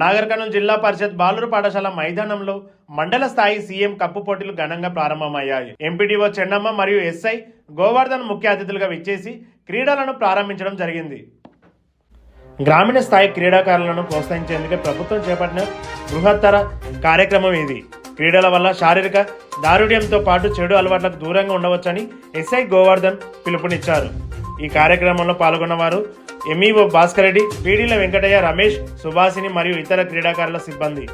నాగర్ కర్నూలు జిల్లా పరిషత్ బాలురు పాఠశాల మైదానంలో మండల స్థాయి సీఎం కప్పు పోటీలు ఘనంగా ప్రారంభమయ్యాయి. ఎంపీడీఓ చెన్నమ్మ మరియు ఎస్ఐ గోవర్ధన్ ముఖ్య అతిథులుగా విచ్చేసి క్రీడలను ప్రారంభించడం జరిగింది. గ్రామీణ స్థాయి క్రీడాకారులను ప్రోత్సహించేందుకు ప్రభుత్వం చేపట్టిన బృహత్తర కార్యక్రమం ఇది. క్రీడల వల్ల శారీరక దారుఢ్యంతో పాటు చెడు అలవాట్లకు దూరంగా ఉండవచ్చని ఎస్ఐ గోవర్ధన్ పిలుపునిచ్చారు. ఈ కార్యక్రమంలో పాల్గొన్న వారు ఎంఈఓ భాస్కర్ రెడ్డి పీడీల వెంకటయ్య రమేష్ సుభాసిని మరియు ఇతర క్రీడాకారుల సిబ్బంది.